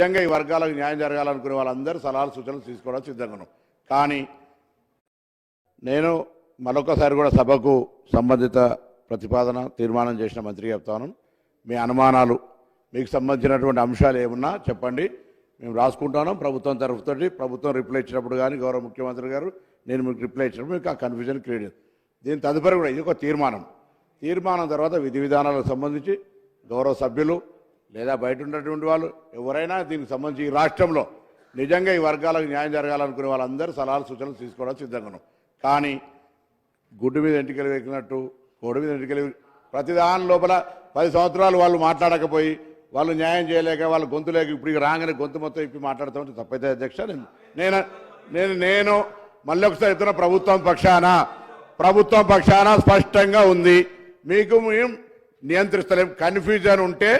నిజంగా ఈ వర్గాలకు న్యాయం జరగాలనుకునే వాళ్ళందరూ సలహాలు సూచనలు తీసుకోవడం సిద్ధంగా కానీ నేను మరొకసారి కూడా సభకు సంబంధిత ప్రతిపాదన తీర్మానం చేసిన మంత్రి చెప్తాను. మీ అనుమానాలు మీకు సంబంధించినటువంటి అంశాలు ఏమున్నా చెప్పండి. మేము రాసుకుంటాను ప్రభుత్వం తరఫుతోటి. ప్రభుత్వం రిప్లై ఇచ్చినప్పుడు కానీ గౌరవ ముఖ్యమంత్రి గారు నేను మీకు రిప్లై ఇచ్చినప్పుడు మీకు ఆ కన్ఫ్యూజన్ క్రియేట్ దీని తదుపరి కూడా ఇది ఒక తీర్మానం. తీర్మానం తర్వాత విధి విధానాలకు సంబంధించి గౌరవ సభ్యులు లేదా బయట ఉన్నటువంటి వాళ్ళు ఎవరైనా దీనికి సంబంధించి ఈ రాష్ట్రంలో నిజంగా ఈ వర్గాలకు న్యాయం జరగాలనుకునే వాళ్ళందరూ సలహాలు సూచనలు తీసుకోవడం సిద్ధంగా ఉన్నాం కానీ గుడ్డు మీద ఎంటికలు వెక్కినట్టు కోడి మీద ఎంటికలు ప్రతి దాని లోపల పది సంవత్సరాలు వాళ్ళు మాట్లాడకపోయి వాళ్ళు న్యాయం చేయలేక వాళ్ళు గొంతు లేక ఇప్పుడు రాగానే గొంతు మొత్తం ఇప్పి మాట్లాడుతూ తప్పైతే అధ్యక్ష నేను నేను నేను మళ్ళీ ఒకసారి ఇతర ప్రభుత్వం పక్షాన ప్రభుత్వం పక్షాన స్పష్టంగా ఉంది. మీకు మేము నియంత్రిస్తలేం. కన్ఫ్యూజన్ ఉంటే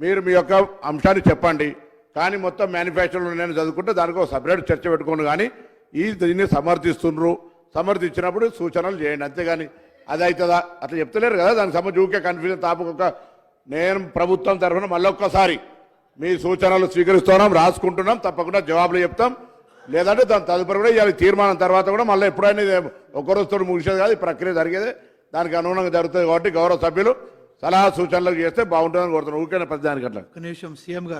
మీరు మీ యొక్క అంశాన్ని చెప్పండి. కానీ మొత్తం మేనిఫెస్టోలో నేను చదువుకుంటే దానికి ఒక సపరేట్ చర్చ పెట్టుకోండి కానీ ఈ దీన్ని సమర్థిస్తుండ్రు. సమర్థించినప్పుడు సూచనలు చేయండి. అంతేగాని అది అవుతుందా అట్లా చెప్తలేరు కదా? దానికి సంబంధించి ఊకే కన్ఫ్యూజన్ తాపకొక నేను ప్రభుత్వం తరఫున మళ్ళొక్కసారి మీ సూచనలు స్వీకరిస్తున్నాం రాసుకుంటున్నాం తప్పకుండా జవాబులు చెప్తాం. లేదంటే దాని తదుపరి కూడా ఇవాళ తీర్మానం తర్వాత కూడా మళ్ళీ ఎప్పుడైనా ఇది తోడు ముగిసేది కాదు ఈ ప్రక్రియ జరిగేది. దానికి అనుగుణంగా జరుగుతుంది కాబట్టి గౌరవ సభ్యులు సలహా సూచనలు చేస్తే బాగుంటుందని కోరుతున్నాను. ఊరికే ప్రతి అట్లా. కనీసం సీఎం గారు.